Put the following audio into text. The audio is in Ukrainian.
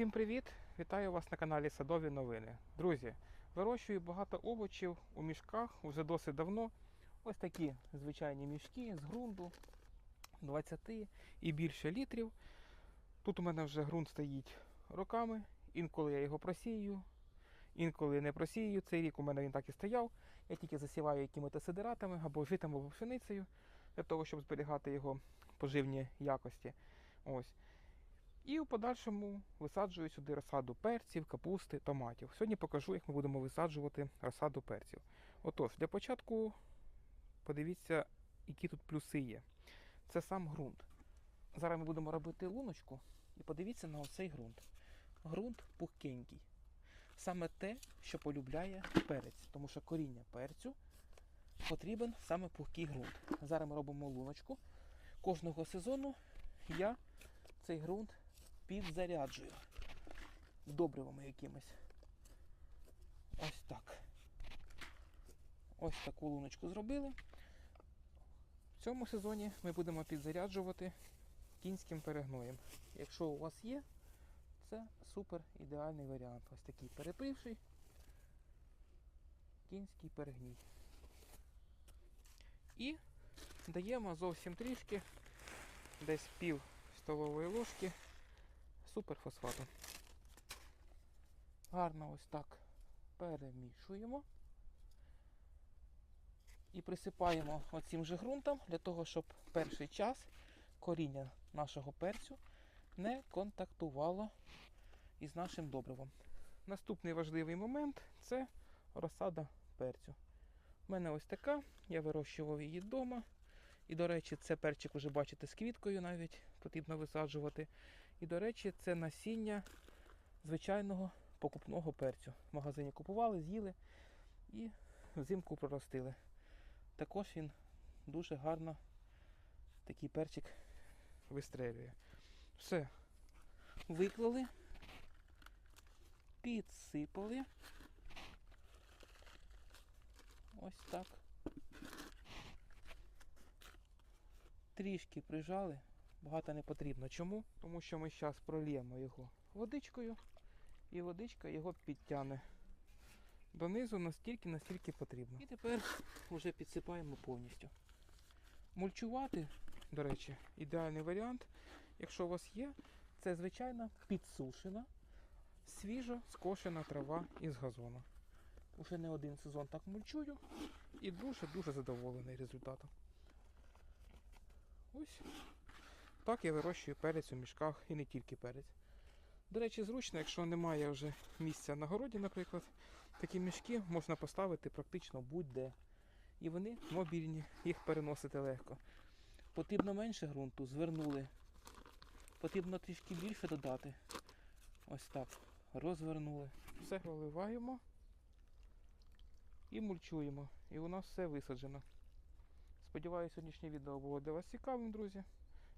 Всім привіт! Вітаю вас на каналі Садові Новини. Друзі, вирощую багато овочів у мішках уже досить давно. Ось такі звичайні мішки з ґрунту 20 і більше літрів. Тут у мене вже ґрунт стоїть роками. Інколи я його просію, інколи не просію. Цей рік у мене він так і стояв. Я тільки засіваю якимись сидератами або житом, або пшеницею для того, щоб зберігати його поживні якості. Ось. І у подальшому висаджую сюди розсаду перців, капусти, томатів. Сьогодні покажу, як ми будемо висаджувати розсаду перців. Отож, для початку подивіться, які тут плюси є. Це сам ґрунт. Зараз ми будемо робити луночку і подивіться на оцей ґрунт. Ґрунт пухкенький. Саме те, що полюбляє перець, тому що коріння перцю потрібен саме пухкий ґрунт. Зараз ми робимо луночку. Кожного сезону я цей ґрунт підзаряджую добривами якимись. Ось так. Ось таку луночку зробили. В цьому сезоні ми будемо підзаряджувати кінським перегноєм. Якщо у вас є, це супер ідеальний варіант. Ось такий перепивший кінський перегній. І даємо зовсім трішки, десь пів столової ложки суперфосфату. Гарно ось так перемішуємо. І присипаємо оцим же ґрунтом для того, щоб перший час коріння нашого перцю не контактувало із нашим добривом. Наступний важливий момент це розсада перцю. У мене ось така, я вирощував її вдома. І, до речі, це перчик вже бачите з квіткою навіть потрібно висаджувати. І, до речі, це насіння звичайного покупного перцю. В магазині купували, з'їли і взимку проростили. Також він дуже гарно такий перчик вистрелює. Все. Виклали, підсипали. Ось так. Трішки прижали, багато не потрібно. Чому? Тому що ми зараз прольємо його водичкою, і водичка його підтягне донизу настільки, настільки потрібно. І тепер вже підсипаємо повністю. Мульчувати, до речі, ідеальний варіант, якщо у вас є, це звичайна підсушена, свіжо скошена трава із газону. Уже не один сезон так мульчую і дуже-дуже задоволений результатом. Ось так я вирощую перець у мішках і не тільки перець. До речі, зручно, якщо немає вже місця на городі, наприклад, такі мішки можна поставити практично будь-де. І вони мобільні, їх переносити легко. Потрібно менше ґрунту, звернули. Потрібно трішки більше додати. Ось так. Розвернули. Все виливаємо і мульчуємо. І у нас все висаджено. Сподіваюся, сьогоднішнє відео було для вас цікавим, друзі.